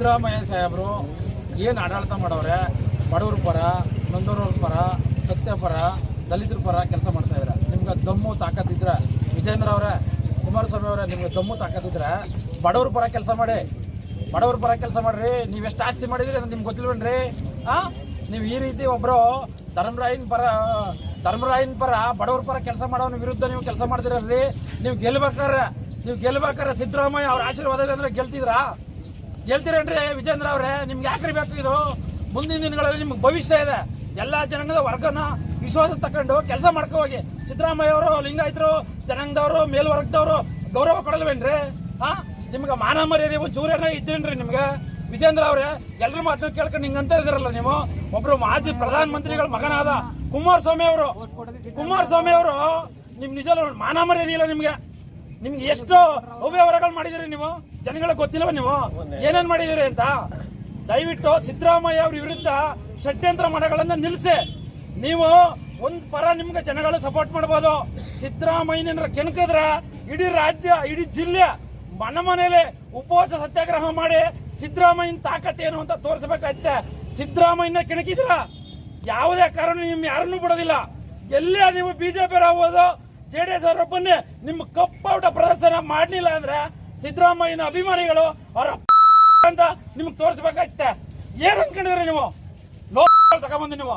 ಸಿದ್ದರಾಮಯ್ಯ ಸಾಹೇಬರು ಏನು ಆಡಳಿತ ಮಾಡವ್ರೆ ಬಡವ್ರ ಪರ ನೊಂದವ್ರ ಪರ, ಸತ್ಯ ಪರ, ದಲಿತರ ಪರ ಕೆಲಸ ಮಾಡ್ತಾ ಇದ್ದಾರೆ ನಿಮ್ಗೆ ದಮ್ಮು ತಾಕತ್ತಿದ್ರೆ ವಿಜೇಂದ್ರ ಅವರೇ, ಕುಮಾರಸ್ವಾಮಿ ಅವರೇ, ನಿಮ್ಗೆ ದಮ್ಮು ತಾಕತ್ತಿದ್ರೆ ಬಡವ್ರ ಪರ ಕೆಲಸ ಮಾಡಿ, ಬಡವ್ರ ಪರ ಕೆಲಸ ಮಾಡ್ರಿ, ನೀವು ಎಷ್ಟು ಆಸ್ತಿ ಮಾಡಿದ್ರಿ ಅಂತ ನಿಮ್ಗೆ ಗೊತ್ತಿಲ್ವೇನ್ರಿ? ಆ? ನೀವು ಈ ರೀತಿ ಒಬ್ಬರು ಧರ್ಮರಾಯನ ಪರ ಧರ್ಮರಾಯನ ಪರ ಬಡವ್ರ ಪರ ಕೆಲಸ ಮಾಡೋನ ವಿರುದ್ಧ ನೀವು ಕೆಲಸ ಮಾಡ್ತಿರಲ್ರಿ ನೀವು ಗೆಲ್ಬೇಕಾರೆ ನೀವು ಗೆಲ್ಬೇಕಾರೆ ಸಿದ್ದರಾಮಯ್ಯ ಅವ್ರ ಆಶೀರ್ವಾದ ಅಂದ್ರೆ ಗೆಲ್ತಿದ್ರಾ? ಗೆಲ್ತೀರೇನ್ರಿ ವಿಜೇಂದ್ರ ಅವ್ರೆ? ನಿಮ್ಗೆ ಯಾಕ್ರಿ ಬೇಕು ಇದು? ಮುಂದಿನ ದಿನಗಳಲ್ಲಿ ನಿಮ್ಗೆ ಭವಿಷ್ಯ ಇದೆ. ಎಲ್ಲ ಜನಾಂಗದ ವರ್ಗನ ವಿಶ್ವಾಸ ತಕೊಂಡು ಕೆಲಸ ಮಾಡ್ಕೊ ಹೋಗಿ. ಸಿದ್ದರಾಮಯ್ಯ ಅವರು, ಲಿಂಗಾಯತರು, ಜನಾಂಗದವರು, ಮೇಲ್ವರ್ಗದವರು ಗೌರವ ಕೊಡಲ್ವೇನ್ರಿ? ಹಾ? ನಿಮ್ಗೆ ಮಾನ ಮರ್ಯಾದೆ ಜೂರೇನ ಇದ್ದೇನ್ರಿ ನಿಮ್ಗೆ? ವಿಜೇಂದ್ರ ಅವ್ರೆ ಎಲ್ಲರ ಮಾತನ್ನ ಕೇಳ್ಕೊಂಡು ಹಿಂಗಂತ ಇದ್ರಲ್ಲ ನೀವು? ಒಬ್ರು ಮಾಜಿ ಪ್ರಧಾನ ಮಂತ್ರಿಗಳ ಮಗನಾದ ಕುಮಾರಸ್ವಾಮಿ ಅವರು. ಕುಮಾರಸ್ವಾಮಿ ಅವರು, ನಿಮ್ ನಿಜ ಮಾನ ಮರ್ಯಾದೆ ಇಲ್ಲ ನಿಮ್ಗೆ. ನಿಮ್ಗೆ ಎಷ್ಟು ಅವ್ಯವಹಾರಗಳು ಮಾಡಿದಿರಿ ನೀವು? ಜನಗಳ ಗೊತ್ತಿಲ್ಲವ ನೀವು? ಏನೇನ್ ಮಾಡಿದಿರಿ ಅಂತ? ದಯವಿಟ್ಟು ಸಿದ್ದರಾಮಯ್ಯ ಅವ್ರ ವಿರುದ್ಧ ಷಡ್ಯಂತ್ರ ಮನಗಳನ್ನ ನಿಲ್ಲಿಸಿ ನೀವು ಒಂದ್ ಪರ ನಿಮ್ಗೆ ಜನಗಳು ಸಪೋರ್ಟ್ ಮಾಡ್ಬೋದು. ಸಿದ್ದರಾಮಯ್ಯನ ಕೆಣಕಿದ್ರೆ ಇಡೀ ರಾಜ್ಯ, ಇಡೀ ಜಿಲ್ಲೆ ಮನ ಮನೇಲಿ ಉಪವಾಸ ಸತ್ಯಾಗ್ರಹ ಮಾಡಿ ಸಿದ್ದರಾಮಯ್ಯನ ತಾಕತ್ ಏನು ಅಂತ ತೋರಿಸಬೇಕಾಯ್ತೆ. ಸಿದ್ದರಾಮಯ್ಯನ ಕೆಣಕಿದ್ರ ಯಾವುದೇ ಕಾರಣ ನಿಮ್ ಯಾರನ್ನೂ ಬಿಡೋದಿಲ್ಲ. ಎಲ್ಲೇ ನೀವು ಬಿಜೆಪಿ ಆಗ್ಬೋದು ಜೆ ಡಿ ಎಸ್ ಅವರೊಬ್ಬನ್ನೇ ನಿಮ್ಮ ಕಪ್ಪೌಟ ಪ್ರದರ್ಶನ ಮಾಡಲಿಲ್ಲ ಅಂದ್ರೆ ಸಿದ್ದರಾಮಯ್ಯನ ಅಭಿಮಾನಿಗಳು ಅವರ ಅಂತ ನಿಮ್ಗೆ ತೋರಿಸ್ಬೇಕಾಯ್ತೆ. ಏನ್ ಅನ್ಕೊಂಡಿದ್ರಿ ನೀವು? ಲೋಕ ತಗೊಂಬಂದು ನೀವು.